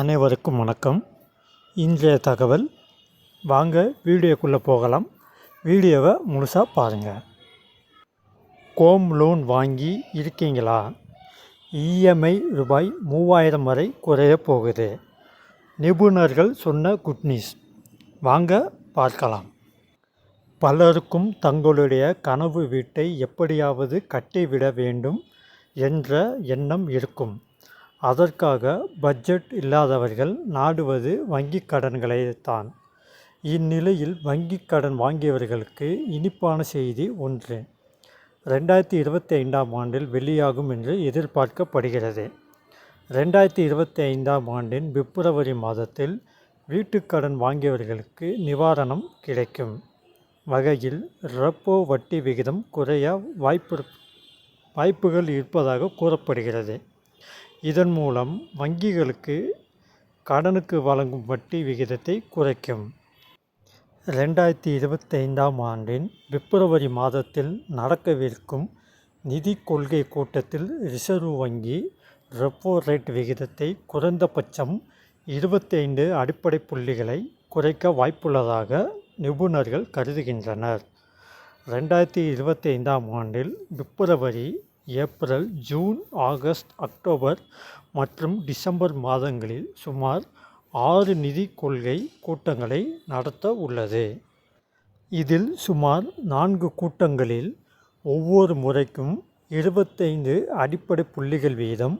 அனைவருக்கும் வணக்கம். இன்றைய தகவல் வாங்க வீடியோக்குள்ளே போகலாம். வீடியோவை முழுசாக பாருங்கள் ஹோம் லோன் வாங்கி இருக்கீங்களா? இஎம்ஐ ரூபாய் மூவாயிரம் வரை குறைய போகுது. நிபுணர்கள் சொன்ன குட் நியூஸ் வாங்க பார்க்கலாம். பலருக்கும் தங்களுடைய கனவு வீட்டை எப்படியாவது கட்டிவிட வேண்டும் என்ற எண்ணம் இருக்கும். அதற்காக பட்ஜெட் இல்லாதவர்கள் நாடுவது வங்கிக் கடன்களை தான் இந்நிலையில் வங்கிக் கடன் வாங்கியவர்களுக்கு இனிப்பான செய்தி ஒன்று. ரெண்டாயிரத்தி இருபத்தி ஐந்தாம் ஆண்டில் வெளியாகும் என்று எதிர்பார்க்கப்படுகிறது. ரெண்டாயிரத்தி இருபத்தி ஐந்தாம் ஆண்டின் பிப்ரவரி மாதத்தில் வீட்டுக்கடன் வாங்கியவர்களுக்கு நிவாரணம் கிடைக்கும். வகையில் ரெப்போ வட்டி விகிதம் குறைய வாய்ப்பு வாய்ப்புகள் இருப்பதாக கூறப்படுகிறது. இதன் மூலம் வங்கிகளுக்கு கடனுக்கு வழங்கும் வட்டி விகிதத்தை குறைக்கும். ரெண்டாயிரத்தி இருபத்தைந்தாம் ஆண்டின் பிப்ரவரி மாதத்தில் நடக்கவிருக்கும் நிதி கொள்கை கூட்டத்தில் ரிசர்வ் வங்கி ரெப்போ ரேட் விகிதத்தை குறைந்தபட்சம் இருபத்தைந்து அடிப்படை புள்ளிகளை குறைக்க வாய்ப்புள்ளதாக நிபுணர்கள் கருதுகின்றனர். ரெண்டாயிரத்தி இருபத்தி ஐந்தாம் ஆண்டில் பிப்ரவரி ஏப்ரல் ஜூன் ஆகஸ்ட் அக்டோபர் மற்றும் டிசம்பர் மாதங்களில் சுமார் ஆறு நிதி கொள்கை கூட்டங்களை நடத்த உள்ளது. இதில் சுமார் நான்கு கூட்டங்களில் ஒவ்வொரு முறைக்கும் இருபத்தைந்து அடிப்படை புள்ளிகள் வீதம்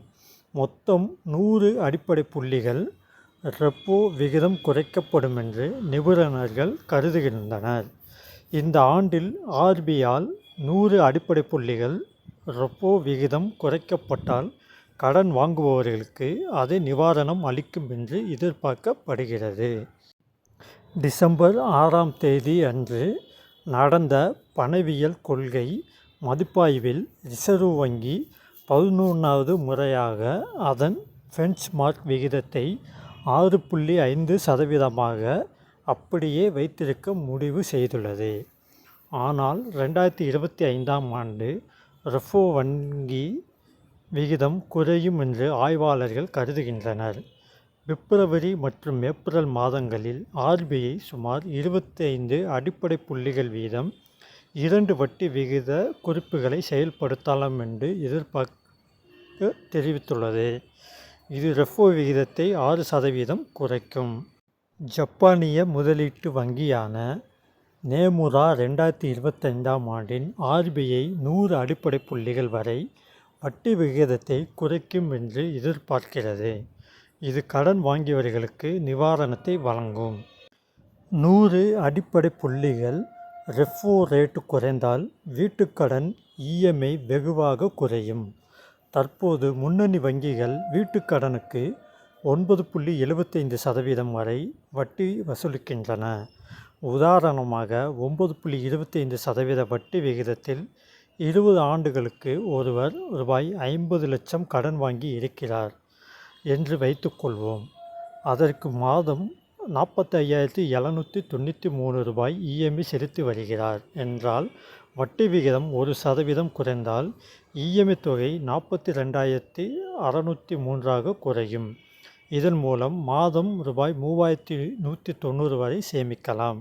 மொத்தம் நூறு அடிப்படை புள்ளிகள் ரெப்போ விகிதம் குறைக்கப்படும் என்று நிபுணர்கள் கருதுகின்றனர். இந்த ஆண்டில் ஆர்பிஆல் நூறு அடிப்படை புள்ளிகள் ரெப்போ விகிதம் குறைக்கப்பட்டால் கடன் வாங்குபவர்களுக்கு அது நிவாரணம் அளிக்கும் என்று எதிர்பார்க்கப்படுகிறது. டிசம்பர் ஆறாம் தேதி அன்று நடந்த பணவியல் கொள்கை மதிப்பாய்வில் ரிசர்வ் வங்கி பதினொன்றாவது முறையாக அதன் பெஞ்ச்மார்க் விகிதத்தை ஆறு புள்ளி ஐந்து சதவீதமாக அப்படியே வைத்திருக்க முடிவு செய்துள்ளது. ஆனால் ரெண்டாயிரத்தி இருபத்தி ஐந்தாம் ஆண்டு ரெஃபோ வங்கி விகிதம் குறையும் என்று ஆய்வாளர்கள் கருதுகின்றனர். பிப்ரவரி மற்றும் ஏப்ரல் மாதங்களில் ஆர்பிஐ சுமார் இருபத்தைந்து அடிப்படை புள்ளிகள் வீதம் இரண்டு வட்டி விகித குறிப்புகளை செயல்படுத்தலாம் என்று எதிர்பார்க்க தெரிவித்துள்ளது. இது ரெஃபோ விகிதத்தை ஆறு சதவீதம் குறைக்கும். ஜப்பானிய முதலீட்டு வங்கியான நேமுரா ரெண்டாயிரத்தி இருபத்தைந்தாம் ஆண்டின் ஆர்பிஐ நூறு அடிப்படை புள்ளிகள் வரை வட்டி விகிதத்தை குறைக்கும் என்று எதிர்பார்க்கிறது. இது கடன் வாங்கியவர்களுக்கு நிவாரணத்தை வழங்கும். நூறு அடிப்படை புள்ளிகள் ரெஃபோ ரேட்டு குறைந்தால் வீட்டுக்கடன் இஎம்ஐ வெகுவாக குறையும். தற்போது முன்னணி வங்கிகள் வீட்டுக்கடனுக்கு ஒன்பது புள்ளி எழுபத்தைந்து சதவீதம் வரை வட்டி வசூலிக்கின்றன. உதாரணமாக ஒம்பது புள்ளி இருபத்தைந்து சதவீத வட்டி விகிதத்தில் இருபது ஆண்டுகளுக்கு ஒருவர் ரூபாய் ஐம்பது லட்சம் கடன் வாங்கி இருக்கிறார் என்று வைத்துக்கொள்வோம் அதற்கு மாதம் நாற்பத்தி ஐயாயிரத்தி எழுநூற்றி தொண்ணூற்றி மூணு ரூபாய் இஎம்ஐ செலுத்தி வருகிறார் என்றால் வட்டி விகிதம் ஒரு சதவீதம் குறைந்தால் இஎம்ஐ தொகை நாற்பத்தி ரெண்டாயிரத்தி அறநூற்றி மூன்றாக குறையும். இதன் மூலம் மாதம் ரூபாய் மூவாயிரத்தி நூற்றி தொண்ணூறு வரை சேமிக்கலாம்.